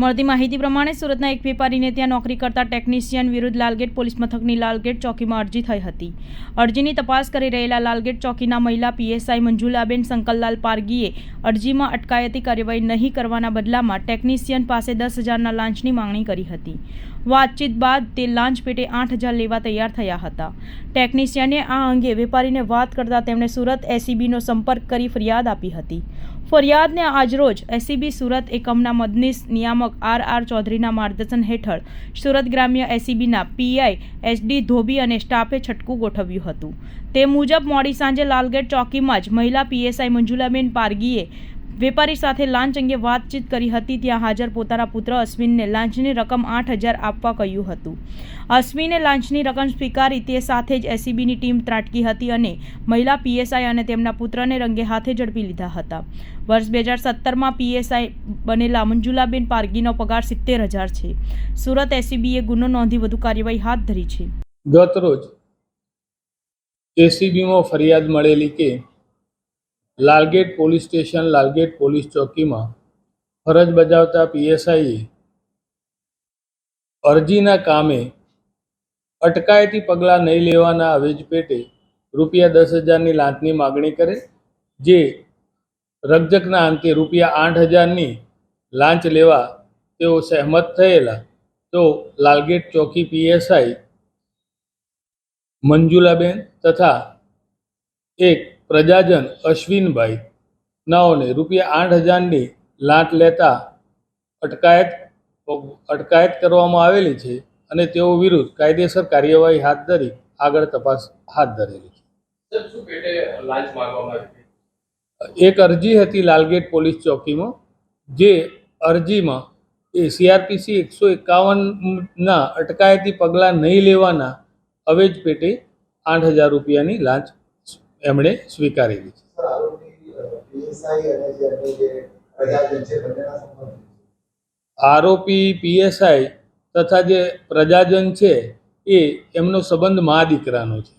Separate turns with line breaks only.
મળતી માહિતી પ્રમાણે સુરતના એક વેપારીને ત્યાં નોકરી કરતા ટેકનિશિયન વિરુદ્ધ લાલગેટ પોલીસ મથકની લાલગેટ ચોકીમાં અરજી થઈ હતી. અરજીની તપાસ કરી રહેલા લાલગેટ ચોકીના મહિલા પીએસઆઈ મંજુલાબેન શંકરલાલ પારગીએ અરજીમાં અટકાયતી કાર્યવાહી નહીં કરવાના બદલામાં ટેકનિશિયન પાસે દસ હજારના લાંચની માંગણી કરી હતી. વાતચીત બાદ તે લાંચ પેટે આઠ હજાર લેવા તૈયાર થયા હતા. ટેકનિશિયને આ અંગે વેપારીને વાત કરતા તેમણે સુરત એસીબીનો સંપર્ક કરી ફરિયાદ આપી હતી. ફરિયાદને આજરોજ એસીબી સુરત એકમના મદનીશ નિયામક આર આર ચૌધરીના માર્ગદર્શન હેઠળ સુરત ગ્રામ્ય એસીબીના પીઆઈ એસડી ધોબી અને સ્ટાફે છટકું ગોઠવ્યું હતું. તે મુજબ મોડી સાંજે લાલગેટ ચોકીમાં જ મહિલા પીએસઆઈ મંજુલાબેન પારગીએ વેપારી સાથે લાંચ અંગે વાતચીત કરી હતી, ત્યાં હાજર પોતાના પુત્ર અશ્વિનને લાંચની રકમ આઠ હજાર આપવા કહ્યું હતું. અશ્વિને લાંચની રકમ સ્વીકારી તે સાથે જ એસીબીની ટીમ ત્રાટકી હતી અને મહિલા પીએસઆઈ અને તેમના પુત્રને રંગે હાથે ઝડપી લીધા હતા. વર્ષ બે હજાર સત્તરમાં પીએસઆઈ બનેલા મંજુલાબેન પારગીનો પગાર સિત્તેર હજાર છે. સુરત એસીબીએ ગુનો નોંધી વધુ કાર્યવાહી હાથ ધરી છે.
ગત રોજ એસીબીમાં ફરિયાદ મળેલી કે Lalgate police station, Lalgate police ચોકીમાં ફરજ બજાવતા પીએસઆઈએ અરજીના કામે અટકાયતી પગલાં નહીં લેવાના અવેજ પેટે રૂપિયા દસ હજારની લાંચની માગણી કરે, જે રકઝકના અંતે રૂપિયા આઠ હજારની લાંચ લેવા તેઓ સહેમત થયેલા. તો લાલગેટ ચોકી પીએસઆઈ મંજુલાબેન તથા એક પ્રજાજન અશ્વિનભાઈ નાઓને રૂપિયા આઠ હજારની લાંટ લેતા અટકાયત અટકાયત કરવામાં આવેલી છે અને તેઓ વિરુદ્ધ કાયદેસર કાર્યવાહી હાથ ધરી આગળ તપાસ હાથ ધરેલી છે. એક અરજી હતી લાલગેટ પોલીસ ચોકીમાં જે અરજીમાં એ સીઆરપીસી એકસો એકાવનના અટકાયતી પગલાં નહીં લેવાના અવેજ પેટે આઠ હજાર રૂપિયાની લાંચ એમણે સ્વીકારેલી છે. આરોપી પીએસઆઈ તથા જે પ્રજાજન છે એ એમનો સંબંધ મા દીકરાનો છે.